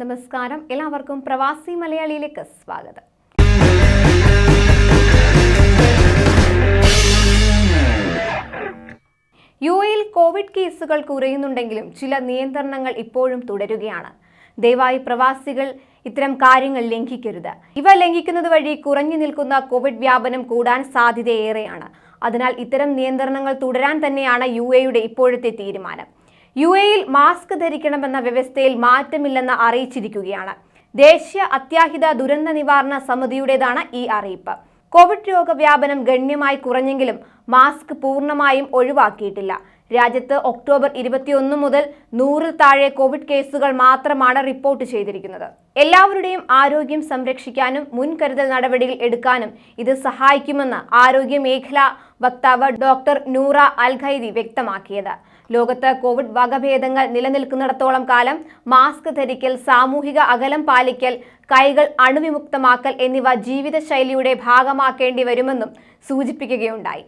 നമസ്കാരം. എല്ലാവർക്കും പ്രവാസി മലയാളിയിലേക്ക് സ്വാഗതം. യു എയിൽ കോവിഡ് കേസുകൾ കുറയുന്നുണ്ടെങ്കിലും ചില നിയന്ത്രണങ്ങൾ ഇപ്പോഴും തുടരുകയാണ്. ദയവായി പ്രവാസികൾ ഇത്തരം കാര്യങ്ങൾ ലംഘിക്കരുത്. ഇവ ലംഘിക്കുന്നത് വഴി കുറഞ്ഞു നിൽക്കുന്ന കോവിഡ് വ്യാപനം കൂടാൻ സാധ്യതയേറെയാണ്. അതിനാൽ ഇത്തരം നിയന്ത്രണങ്ങൾ തുടരാൻ തന്നെയാണ് യു എയുടെ ഇപ്പോഴത്തെ തീരുമാനം. യു എയിൽ മാസ്ക് ധരിക്കണമെന്ന വ്യവസ്ഥയിൽ മാറ്റമില്ലെന്ന് അറിയിച്ചിരിക്കുകയാണ്. ദേശീയ അത്യാഹിത ദുരന്ത നിവാരണ സമിതിയുടേതാണ് ഈ അറിയിപ്പ്. കോവിഡ് രോഗവ്യാപനം ഗണ്യമായി കുറഞ്ഞെങ്കിലും മാസ്ക് പൂർണമായും ഒഴിവാക്കിയിട്ടില്ല. രാജ്യത്ത് ഒക്ടോബർ ഇരുപത്തിയൊന്ന് മുതൽ നൂറിൽ താഴെ കോവിഡ് കേസുകൾ മാത്രമാണ് റിപ്പോർട്ട് ചെയ്തിരിക്കുന്നത്. എല്ലാവരുടെയും ആരോഗ്യം സംരക്ഷിക്കാനും മുൻകരുതൽ നടപടികൾ എടുക്കാനും ഇത് സഹായിക്കുമെന്ന് ആരോഗ്യ മേഖലാ വക്താവ് ഡോക്ടർ നൂറ അൽ ഖൈദി വ്യക്തമാക്കിയത്. ലോകത്ത് കോവിഡ് വകഭേദങ്ങൾ നിലനിൽക്കുന്നിടത്തോളം കാലം മാസ്ക് ധരിക്കൽ സാമൂഹിക അകലം പാലിക്കൽ കൈകൾ അണുവിമുക്തമാക്കൽ എന്നിവ ജീവിതശൈലിയുടെ ഭാഗമാക്കേണ്ടി വരുമെന്നും സൂചിപ്പിക്കുകയുണ്ടായി.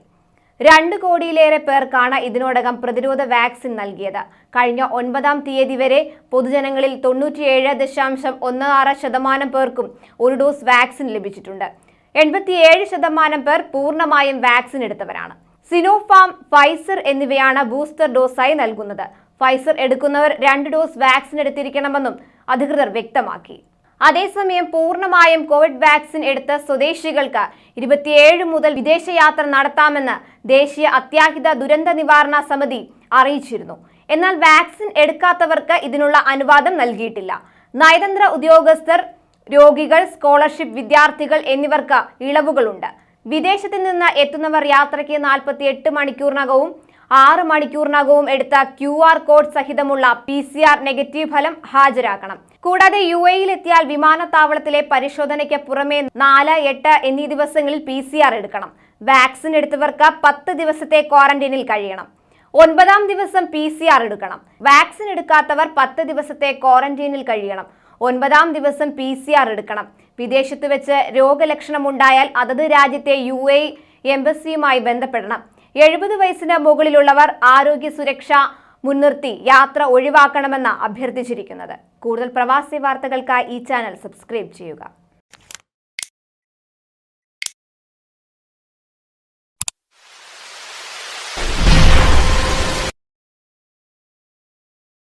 രണ്ട് കോടിയിലേറെ പേർക്കാണ് ഇതിനോടകം പ്രതിരോധ വാക്സിൻ നൽകിയത്. കഴിഞ്ഞ ഒൻപതാം തീയതി വരെ പൊതുജനങ്ങളിൽ തൊണ്ണൂറ്റിയേഴ് ദശാംശം ഒന്ന് ആറ് ശതമാനം പേർക്കും ഒരു ഡോസ് വാക്സിൻ ലഭിച്ചിട്ടുണ്ട്. എൺപത്തിയേഴ് ശതമാനം പേർ പൂർണമായും വാക്സിൻ എടുത്തവരാണ്. സിനോഫാം ഫൈസർ എന്നിവയാണ് ബൂസ്റ്റർ ഡോസായി നൽകുന്നത്. ഫൈസർ എടുക്കുന്നവർ രണ്ട് ഡോസ് വാക്സിൻ എടുത്തിരിക്കണമെന്നും അധികൃതർ വ്യക്തമാക്കി. അതേസമയം പൂർണമായും കോവിഡ് വാക്സിൻ എടുത്ത സ്വദേശികൾക്ക് ഇരുപത്തിയേഴ് മുതൽ വിദേശയാത്ര നടത്താമെന്ന് ദേശീയ അത്യാഹിത ദുരന്ത നിവാരണ സമിതി അറിയിച്ചിരുന്നു. എന്നാൽ വാക്സിൻ എടുക്കാത്തവർക്ക് ഇതിനുള്ള അനുവാദം നൽകിയിട്ടില്ല. നയതന്ത്ര ഉദ്യോഗസ്ഥർ രോഗികൾ സ്കോളർഷിപ്പ് വിദ്യാർത്ഥികൾ എന്നിവർക്ക് ഇളവുകളുണ്ട്. വിദേശത്ത് നിന്ന് എത്തുന്നവർ യാത്രയ്ക്ക് നാൽപ്പത്തി എട്ട് മണിക്കൂറിനകവും ആറ് മണിക്കൂറിനകവും എടുത്ത ക്യു ആർ കോഡ് സഹിതമുള്ള പി സി ആർ നെഗറ്റീവ് ഫലം ഹാജരാക്കണം. കൂടാതെ യു എയിലെത്തിയാൽ വിമാനത്താവളത്തിലെ പരിശോധനയ്ക്ക് പുറമെ നാല് എട്ട് എന്നീ ദിവസങ്ങളിൽ പി സി ആർ എടുക്കണം. വാക്സിൻ എടുത്തവർക്ക് പത്ത് ദിവസത്തെ ക്വാറന്റീനിൽ കഴിയണം. ഒൻപതാം ദിവസം പി സി ആർ എടുക്കണം. വാക്സിൻ എടുക്കാത്തവർ പത്ത് ദിവസത്തെ ക്വാറന്റീനിൽ കഴിയണം. ഒൻപതാം ദിവസം പി സി ആർ എടുക്കണം. വിദേശത്ത് വെച്ച് രോഗലക്ഷണം ഉണ്ടായാൽ അതത് രാജ്യത്തെ യു എ എംബസിയുമായി ബന്ധപ്പെടണം. എഴുപത് വയസ്സിന് മുകളിലുള്ളവർ ആരോഗ്യ സുരക്ഷ മുൻനിർത്തി യാത്ര ഒഴിവാക്കണമെന്ന് അഭ്യർത്ഥിച്ചിരിക്കുന്നത്. കൂടുതൽ പ്രവാസി വാർത്തകൾക്കായി ഈ ചാനൽ സബ്സ്ക്രൈബ് ചെയ്യുക.